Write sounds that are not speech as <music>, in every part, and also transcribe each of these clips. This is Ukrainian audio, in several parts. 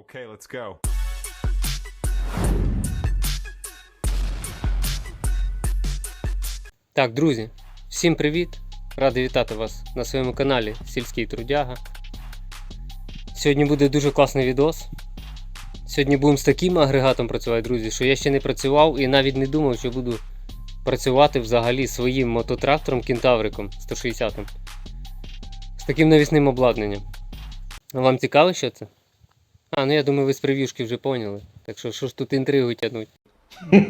Okay, let's go. Так, друзі, всім привіт! Радий вітати вас на своєму каналі Сільський Трудяга. Сьогодні буде дуже класний відос. Сьогодні будемо з таким агрегатом працювати, друзі, що я ще не працював і навіть не думав, що буду працювати взагалі своїм мототрактором кентавриком 160 з таким навісним обладнанням. Вам цікаво, що це? А, ну я думаю, ви з прев'юшки вже поняли. Так що що ж тут інтригу тягнуть? <laughs>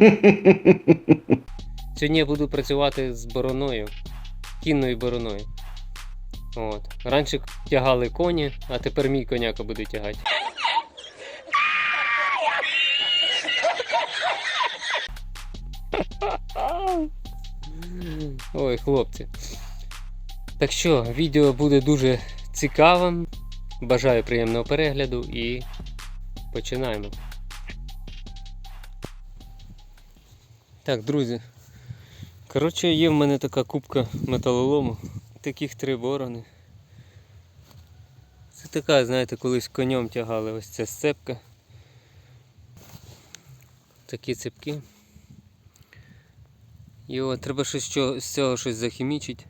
Сьогодні я буду працювати з бороною, кінною бороною. От. Раніше тягали коні, а тепер мій коняка буде тягати. <laughs> Ой, хлопці. Так що, відео буде дуже цікавим. Бажаю приємного перегляду і починаємо. Так, друзі, Коротше, є в мене така кубка металолому, таких три борони. Це така, знаєте, колись конем тягали ось ця сцепка. Такі цепки. І от треба щось з цього щось захімічити,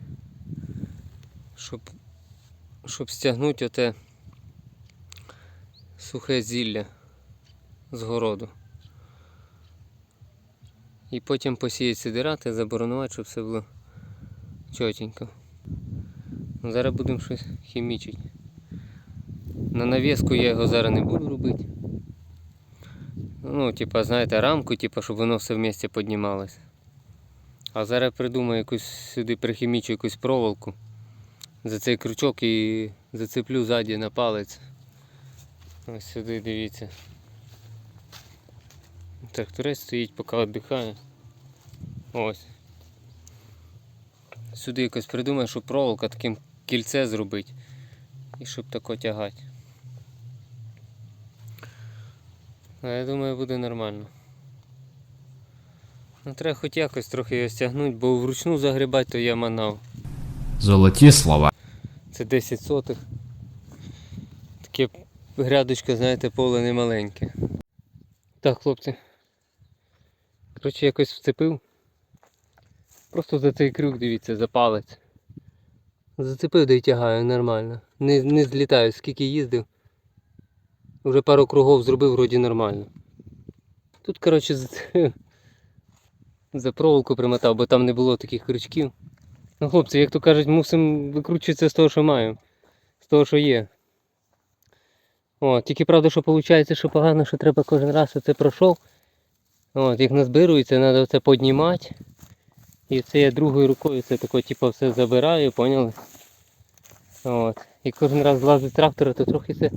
щоб, щоб стягнути оте сухе зілля з городу. І потім посіяти сидирати, заборонувати, щоб все було чотенько. Ну, Зараз будемо щось хімічити. На навіску я його зараз не буду робити. Ну, типа, знаєте, рамку, типа, щоб воно все в місці піднімалось. А зараз придумаю якусь сюди прихімічу якусь проволоку. За цей крючок і зацеплю ззаді на палець. Ось сюди дивіться. Тракторець стоїть, поки віддихає. Ось. Сюди якось придумаю, щоб проволока таким кільце зробити. І щоб тако тягати. А я думаю, буде нормально. Ну, треба хоч якось трохи його стягнути, бо вручну загрібати то я манав. Золоті слова. Це 10 сотих. Грядочка, знаєте, поле не маленьке. Так, хлопці. Коротше, якось вцепив. Просто за цей крюк, дивіться, за палець. Зацепив да й тягаю нормально. Не, не злітаю, скільки їздив. Вже пару кругов зробив вроді нормально. Тут, коротше, за, за проволоку примотав, бо там не було таких крючків. Ну, хлопці, як то кажуть, мусимо викручуватися з того, що маємо. З того, що є. О, тільки правда, що виходить, що погано, що треба кожен раз оце пройшов. От, як назбирується, треба це піднімати. І це я другою рукою це тако, типу, все забираю, поняли? От. І кожен раз злазить трактора, то трохи це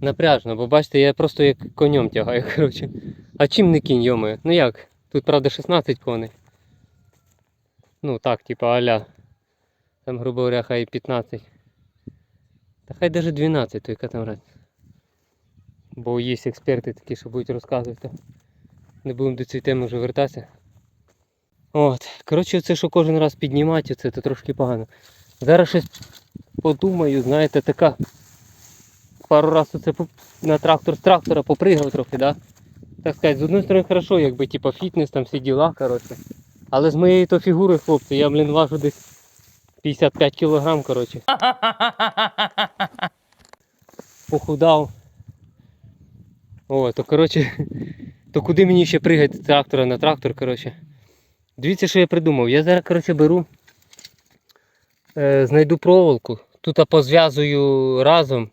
напряжно, бо бачите, я просто як конем тягаю, <laughs> коротше. А чим не кінь, йоми? Ну як? Тут правда 16 коней. Ну так, типа аля. Там, грубо говоря, хай 15. Та хай даже 12, то яка там разниця. Бо є експерти такі, що будуть розказувати. Не будемо до цієї теми вже вертатися. От. Коротше, це що кожен раз піднімати, це, це трошки погано. Зараз щось подумаю, знаєте, така. Пару разів це на трактор з трактора попригав трохи, да? Так сказати, з одної сторони хорошо, якби типа фітнес, там всі діла, коротше. Але з моєю то фігурою, хлопці, я, блін, важу десь 55 кілограм, коротше. Похудав. О, то коротше, <laughs> то куди мені ще пригати з трактора на трактор, коротше. Дивіться, що я придумав. Я зараз, коротше, беру, е, знайду проволоку. Тут позв'язую разом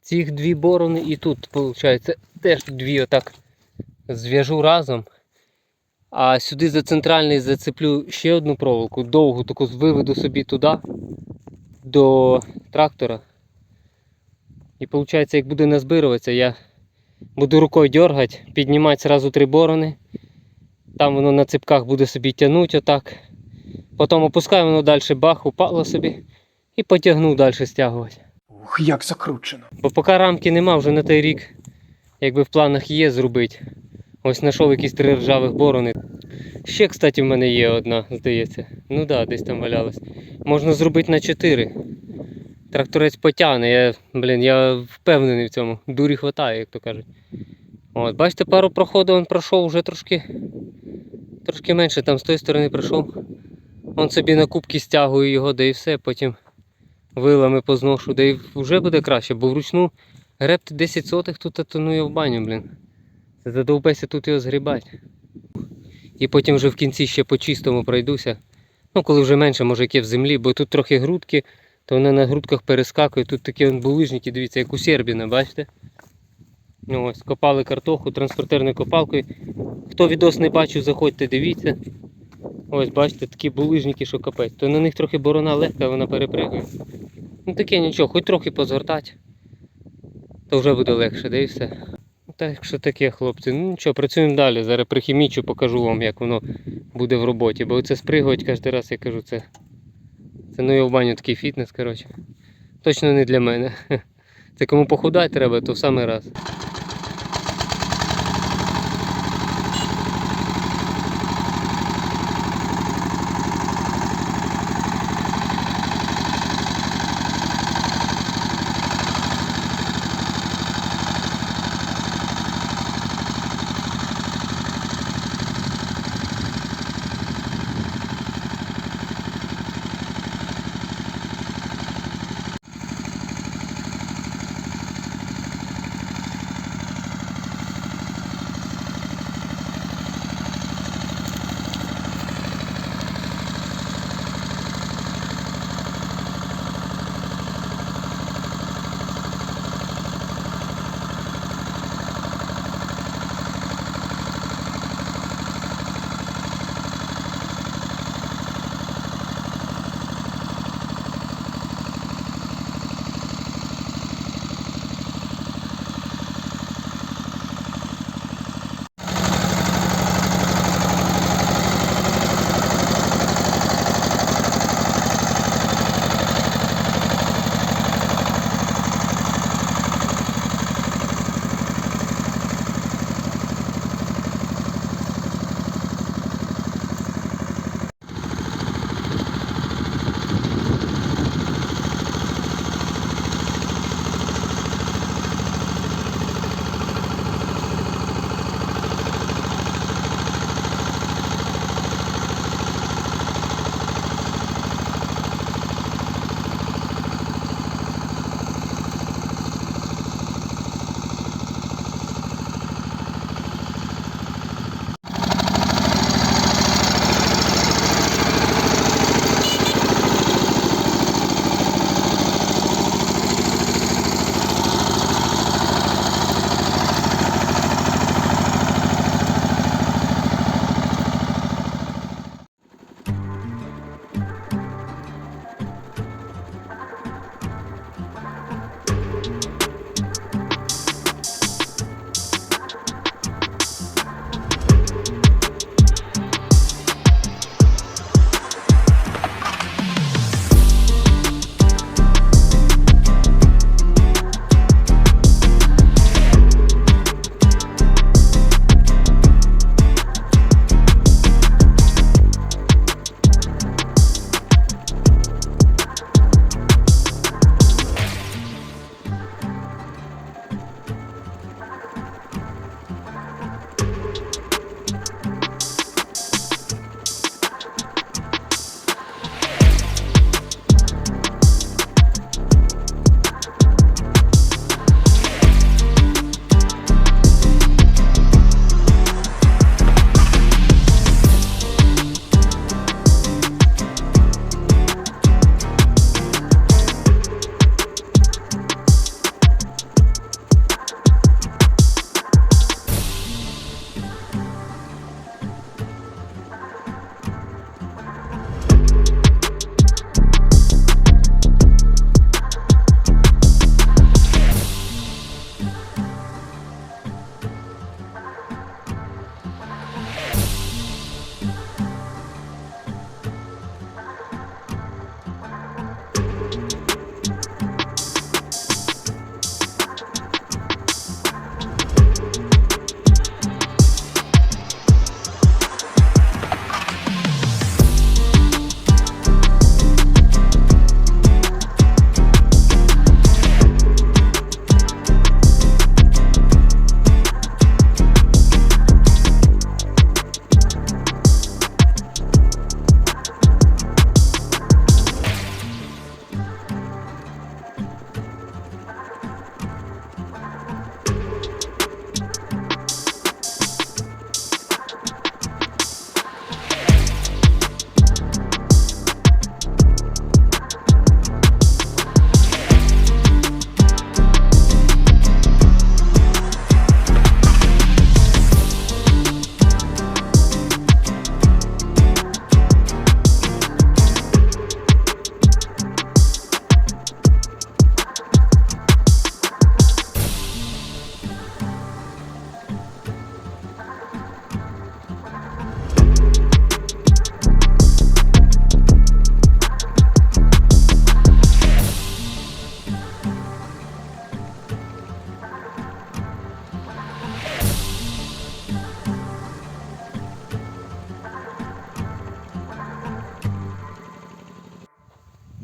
цих дві борони і тут, виходить, теж дві отак зв'яжу разом. А сюди за центральний зацеплю ще одну проволоку, довгу таку виведу собі туди, до трактора. І виходить, як буде назбируватися, я буду рукою дергати, піднімати одразу три борони. Там воно на цепках буде собі тягнути отак. Потім опускаю воно далі, бах, упало собі і потягнув далі стягувати. Ух, як закручено. Бо поки рамки нема, вже на той рік, якби в планах є зробити. Ось знайшов якісь три ржавих борони. Ще, кстати, в мене є одна, здається. Ну так, да, десь там валялась. Можна зробити на 4. Тракторець потягне. Я, блін, я впевнений в цьому. Дурі хватає, як то кажуть. От, бачите, пару проходів він пройшов вже трошки. Трошки менше там з тої сторони пройшов. Он собі на кубки стягую його, да і все, потім вилами позношу, да і вже буде краще, бо вручну гребти 10 сотих тут то ну в баню, блін. Задовбайся тут його згрібати. І потім вже в кінці ще по чистому пройдуся. Ну, коли вже менше, може, яке в землі, бо тут трохи грудки, то вони на грудках перескакують. Тут такі булижники, дивіться, як у Сербіна, бачите? Ну, ось, копали картоху транспортерною копалкою. Хто відос не бачив, заходьте, дивіться. Ось, бачите, такі булижники, що капець. То на них трохи борона легка, вона перепригує. Ну таке нічого, хоч трохи позгортати, то вже буде легше, де і все. Так що таке, хлопці. Ну нічого, працюємо далі. Зараз прихімічу, покажу вам, як воно буде в роботі. Бо це спригувати кожен раз, я кажу, це. Це ну я в баню такий фітнес, коротше. Точно не для мене. <laughs> Це кому похудати треба, то в самий раз.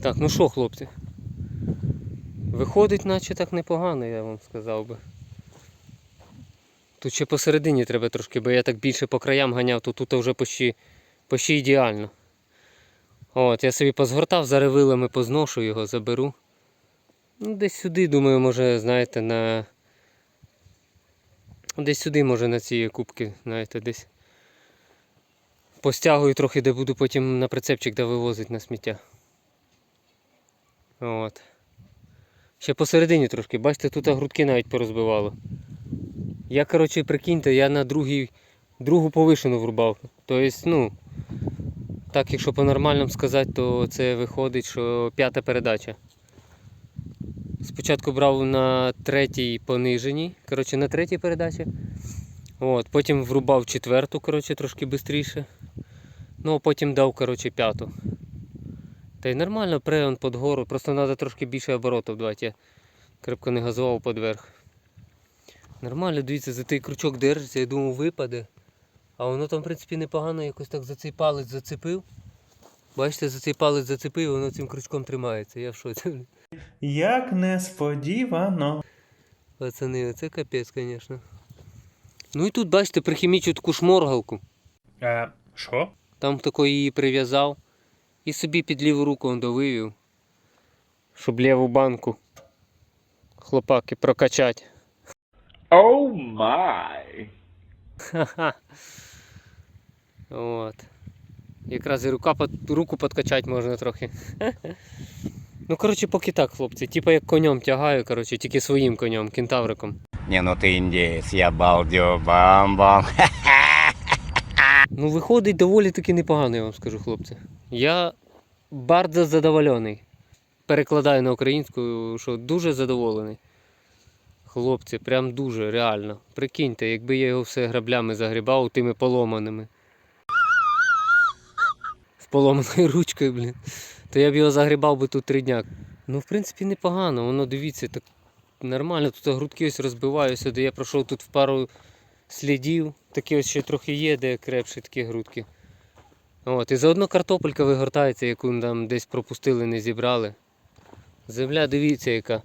Так, ну що, хлопці? Виходить, наче так непогано, я вам сказав би. Тут ще посередині треба трошки, бо я так більше по краям ганяв, то тут вже почти, почти ідеально. От, я собі позгортав, зараз вилами позношу його, заберу. Ну, десь сюди, думаю, може, знаєте, на. Десь сюди, може, на ці кубки, знаєте, десь. Постягую трохи, де буду потім на прицепчик де вивозити на сміття. От. Ще посередині трошки, бачите, тут грудки навіть порозбивало. Я, коротше, прикиньте, я на другий, другу повишену врубав. Тобто, ну, так, якщо по-нормальному сказати, то це виходить, що п'ята передача. Спочатку брав на третій пониженій, коротше, на третій передачі. От, потім врубав четверту, коротше, трошки швидше. Ну, а потім дав, коротше, п'яту. Та й нормально, преон під гору, просто треба трошки більше оборотів давати. Я крепко не газував під верх. Нормально, дивіться, за той крючок держиться, я думав, випаде. А воно там, в принципі, непогано якось так за цей палець зацепив. Бачите, за цей палець зацепив, воно цим крючком тримається. Я в шоці. Як несподівано. Пацани, це капець, звісно. Ну і тут, бачите, прихімічу таку шморгалку. Е, що? Там тако її прив'язав і собі під ліву руку он довивів, щоб ліву банку хлопаки прокачати. Oh my. Ха-ха. От. Якраз і рука, руку подкачати можна трохи. <laughs> Ну, коротше, поки так, хлопці. Типа як конем тягаю, коротше, тільки своїм конем, кентавриком. Не, ну ты индеец, я балдю, бам-бам. <laughs> Ну, виходить доволі таки непогано, я вам скажу, хлопці. Я bardzo задоволений. Перекладаю на українську, що дуже задоволений. Хлопці, прям дуже, реально. Прикиньте, якби я його все граблями загрібав тими поломаними. З поломаною ручкою, блін. То я б його загрібав би тут три дня. Ну, в принципі, непогано. Воно дивіться, так нормально. Тут грудки ось розбиваюся, де я пройшов тут в пару слідів. Такі ось ще трохи є, де крепші такі грудки. От, і заодно картопелька вигортається, яку там десь пропустили, не зібрали. Земля, дивіться, яка.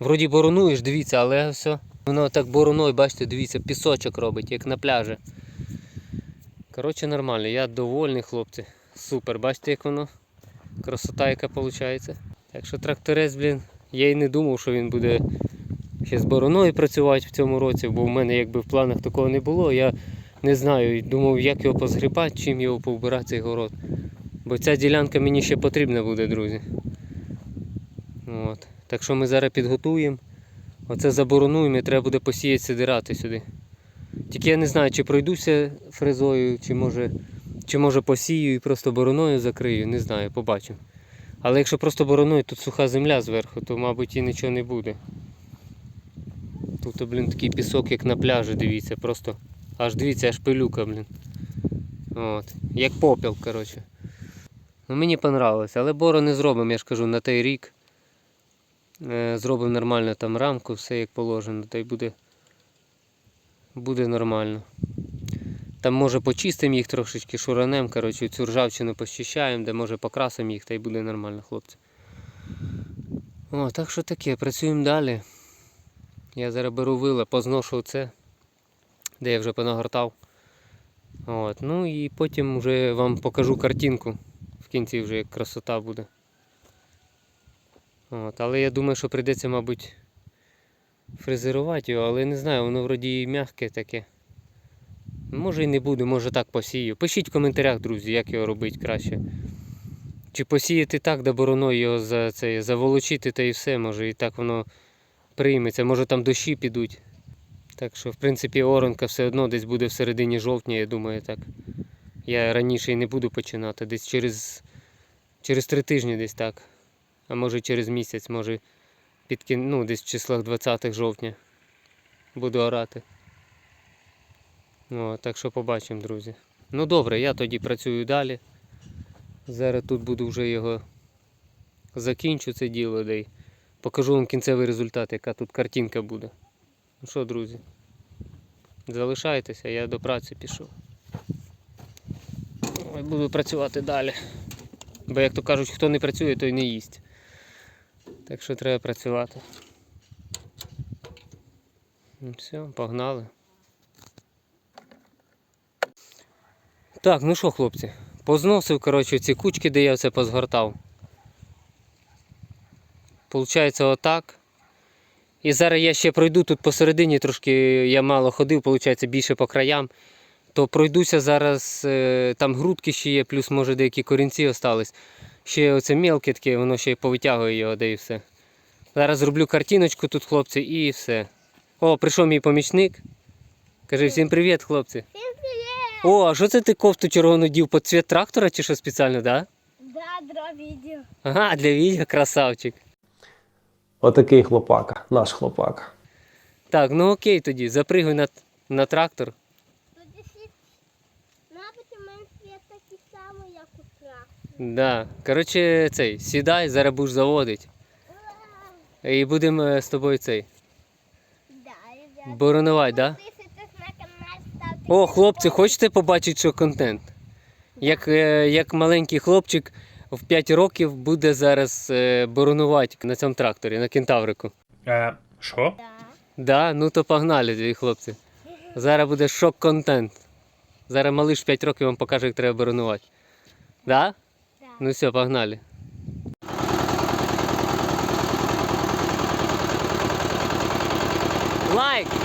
Вроді боронуєш, дивіться, але все. Воно так бороною, бачите, дивіться, пісочок робить, як на пляжі. Коротше, нормально, я довольний, хлопці. Супер, бачите, як воно? Красота, яка виходить. Так що тракторець, блін, я й не думав, що він буде ще з бороною працювати в цьому році, бо в мене якби в планах такого не було. Я не знаю, думав, як його позгрібати, чим його повбирати цей город. Бо ця ділянка мені ще потрібна буде, друзі. От. Так що ми зараз підготуємо. Оце заборонуємо і треба буде посіяти сидирати сюди. Тільки я не знаю, чи пройдуся фрезою, чи може, чи може посію і просто бороною закрию, не знаю, побачимо. Але якщо просто бороною, тут суха земля зверху, то мабуть і нічого не буде. Тут, блін, такий пісок, як на пляжі, дивіться, просто аж дивіться, аж пилюка, блін. От. Як попіл, коротше. Ну, мені понравилось, але боро не зробимо, я ж кажу, на той рік. Е, зробимо нормально там рамку, все як положено, та й буде, буде нормально. Там може почистимо їх трошечки шуранем, коротше, цю ржавчину почищаємо, де може покрасимо їх, та й буде нормально, хлопці. О, так що таке, працюємо далі. Я зараз беру вила, позношу це, де я вже понагортав. От, ну і потім вже вам покажу картинку. В кінці вже як красота буде. От, але я думаю, що прийдеться, мабуть, фрезерувати його, але не знаю, воно вроді і м'яке таке. Може і не буде, може так посію. Пишіть в коментарях, друзі, як його робити краще. Чи посіяти так, де бороною його за це, заволочити та і все, може і так воно прийметься, може там дощі підуть. Так що, в принципі, оранка все одно десь буде в середині жовтня, я думаю, так. Я раніше і не буду починати, десь через, через три тижні десь так. А може через місяць, може під кін... ну, десь в числах 20 жовтня буду орати. О, так що побачимо, друзі. Ну добре, я тоді працюю далі. Зараз тут буду вже його закінчу це діло, де й покажу вам кінцевий результат, яка тут картинка буде. Ну що, друзі, залишайтеся, я до праці пішов. Ой, Буду працювати далі. Бо, як то кажуть, хто не працює, той не їсть. Так що треба працювати. Ну, все, погнали. Так, ну що, хлопці, позносив, коротше, ці кучки, де я все позгортав. Получається отак. І зараз я ще пройду тут посередині, трошки я мало ходив, виходить, більше по краям. То пройдуся зараз, е, там грудки ще є, плюс може деякі корінці остались. Ще оце мелке таке, воно ще повитягує його, де і все. Зараз зроблю картиночку тут, хлопці, і все. О, прийшов мій помічник. Кажи всім привіт, хлопці. Всім привіт! О, а що це ти кофту червону дів під цвіт трактора чи що спеціально, да? Да, дро відео. Ага, для відео, красавчик. Отакий хлопака, наш хлопака. Так, ну окей тоді, запригуй на, на трактор. Тут світ, мабуть, у мене світ такий самий, як у трак. Да. Коротше, цей, сідай, зараз будеш заводити. І будемо е, з тобою цей. Да. Боронувати, да? Канал, ставте. О, хлопці, хочете побачити, що контент? Як, е, як маленький хлопчик в 5 років буде зараз е, боронувати на цьому тракторі, на кентаврику. Е, що? Да. Да, ну то погнали, хлопці. Зараз буде шок-контент. Зараз малиш 5 років вам покаже, як треба боронувати. Да? Да. Ну все, погнали. Лайк! Лайк!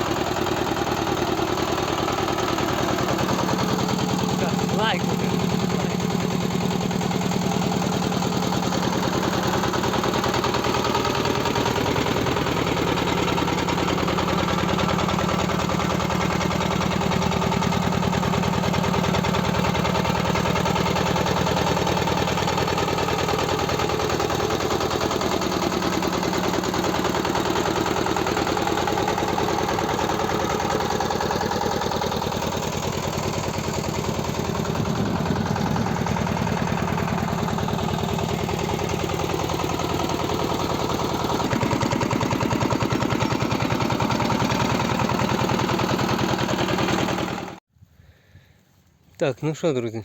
Так, ну що, друзі.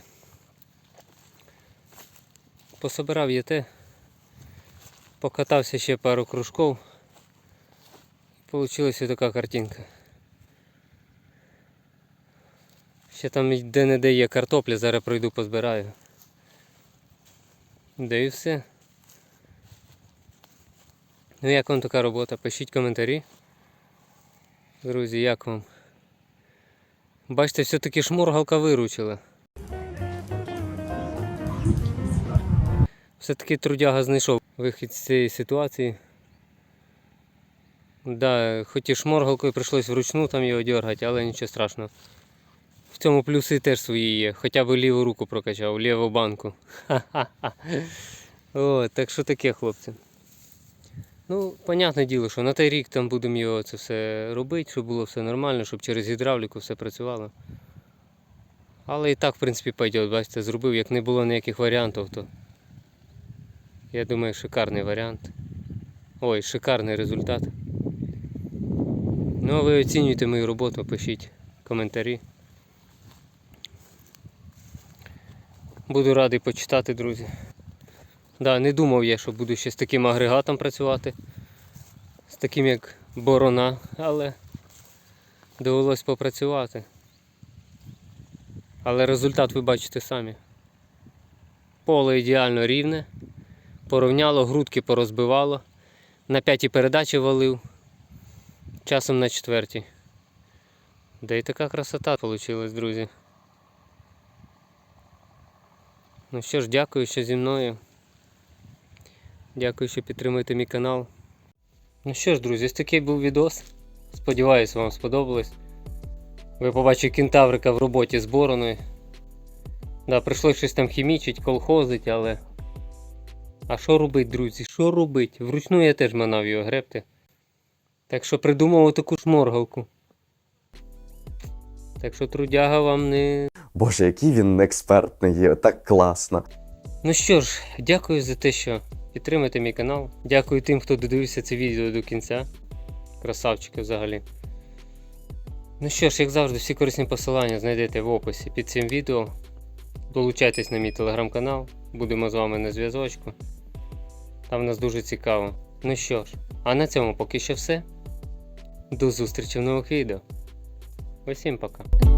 Пособирав я те. Покатався ще пару кружков. Получилася така картинка. Ще там де-не-де є картопля, зараз пройду позбираю. Де і все. Ну як вам така робота? Пишіть коментарі. Друзі, як вам? Бачите, все-таки шморгалка виручила. Все-таки трудяга знайшов вихід з цієї ситуації. Да, хоч і шморгалкою прийшлось вручну там його дергати, але нічого страшного. В цьому плюси теж свої є. Хоча б ліву руку прокачав, ліву банку. <laughs> Ха-ха-ха. Так що таке, хлопці. Ну, понятне діло, що на той рік там будемо його це все робити, щоб було все нормально, щоб через гідравліку все працювало. Але і так, в принципі, пойде, бачите, зробив, як не було ніяких варіантів, то я думаю, шикарний варіант. Ой, шикарний результат. Ну, а ви оцінюйте мою роботу, пишіть коментарі. Буду радий почитати, друзі. Да, не думав я, що буду ще з таким агрегатом працювати, з таким як борона, але довелось попрацювати. Але результат ви бачите самі. Поле ідеально рівне, порівняло, грудки порозбивало, на п'ятій передачі валив, часом на четвертій. Да і така красота вийшла, друзі. Ну що ж, дякую, що зі мною. Дякую, що підтримуєте мій канал. Ну що ж, друзі, ось такий був відос. Сподіваюсь, вам сподобалось. Ви побачили кентаврика в роботі з бороною. Да, прийшлось щось там хімічить, колхозить, але. А що робить, друзі? Що робить? Вручну я теж манав його гребти. Так що придумав таку шморгалку. Так що трудяга вам не. Боже, який він експертний є, так класно. Ну що ж, дякую за те, що підтримуєте мій канал. Дякую тим, хто додивився це відео до кінця. Красавчики взагалі. Ну що ж, як завжди, всі корисні посилання знайдете в описі під цим відео. Долучайтесь на мій телеграм-канал. будемо з вами на зв'язочку. Там в нас дуже цікаво. Ну що ж, а на цьому поки що все. До зустрічі в нових відео. Усім пока.